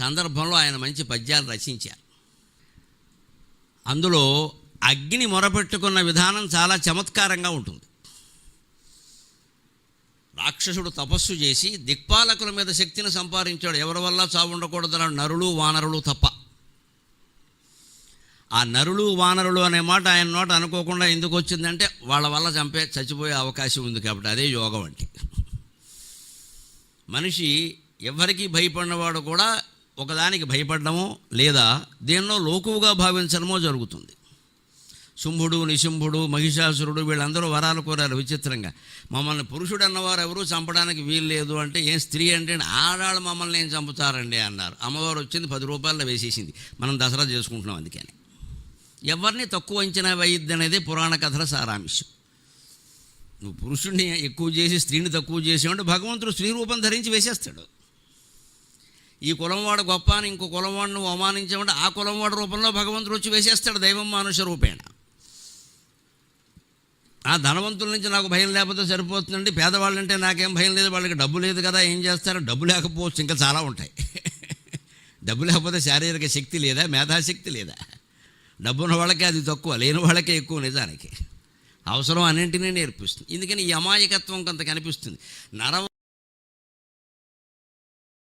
సందర్భంలో ఆయన మంచి పద్యాలు రచించారు. అందులో అగ్ని మొరపెట్టుకున్న విధానం చాలా చమత్కారంగా ఉంటుంది. రాక్షసుడు తపస్సు చేసి దిక్పాలకుల మీద శక్తిని సంపాదించాడు. ఎవరి వల్ల చావు ఉండకూడదన్నాడు నరులు వానరులు తప్ప. ఆ నరులు వానరులు అనే మాట ఆయన నోట అనుకోకుండా ఎందుకు వచ్చిందంటే వాళ్ళ వల్ల చంపే చచ్చిపోయే అవకాశం ఉంది కాబట్టి అదే యోగం అంటే. మనిషి ఎవరికీ భయపడినవాడు కూడా ఒకదానికి భయపడడమో లేదా దేన్నో లోకువుగా భావించడమో జరుగుతుంది. శుంభుడు నిశుంభుడు మహిషాసురుడు వీళ్ళందరూ వరాలు కోరారు విచిత్రంగా. మమ్మల్ని పురుషుడు అన్నవారు ఎవరూ చంపడానికి వీలు లేదు అంటే ఏం స్త్రీ అంటే ఆడాళ్ళు మమ్మల్ని ఏం చంపుతారండి అన్నారు. అమ్మవారు వచ్చింది పది రూపాయల్లో వేసేసింది. మనం దసరా చేసుకుంటున్నాం అందుకని. ఎవరిని తక్కువ అంచనా వేయద్దు అనేది పురాణ కథల సారాంశం. నువ్వు పురుషుడిని ఎక్కువ చేసి స్త్రీని తక్కువ చేసావంటే భగవంతుడు స్త్రీ రూపం ధరించి వేసేస్తాడు. ఈ కులం వాడు గొప్ప అని ఇంకో కులం వాడు నువ్వు ఆ కులం వాడు రూపంలో భగవంతుడు వచ్చి వేసేస్తాడు దైవం మానుష రూపేణ. ఆ ధనవంతుల నుంచి నాకు భయం లేకపోతే సరిపోతుందండి. పేదవాళ్ళంటే నాకేం భయం లేదు. వాళ్ళకి డబ్బు లేదు కదా ఏం చేస్తారు? డబ్బు లేకపోవచ్చు. ఇంకా చాలా ఉంటాయి. డబ్బు లేకపోతే శారీరక శక్తి లేదా? మేధాశక్తి లేదా? డబ్బున్న వాళ్ళకే అది తక్కువ లేని వాళ్ళకే ఎక్కువ నిజానికి. అవసరం అన్నింటినీ నేర్పిస్తుంది. ఎందుకని ఈ అమాయకత్వం కొంత కనిపిస్తుంది. నర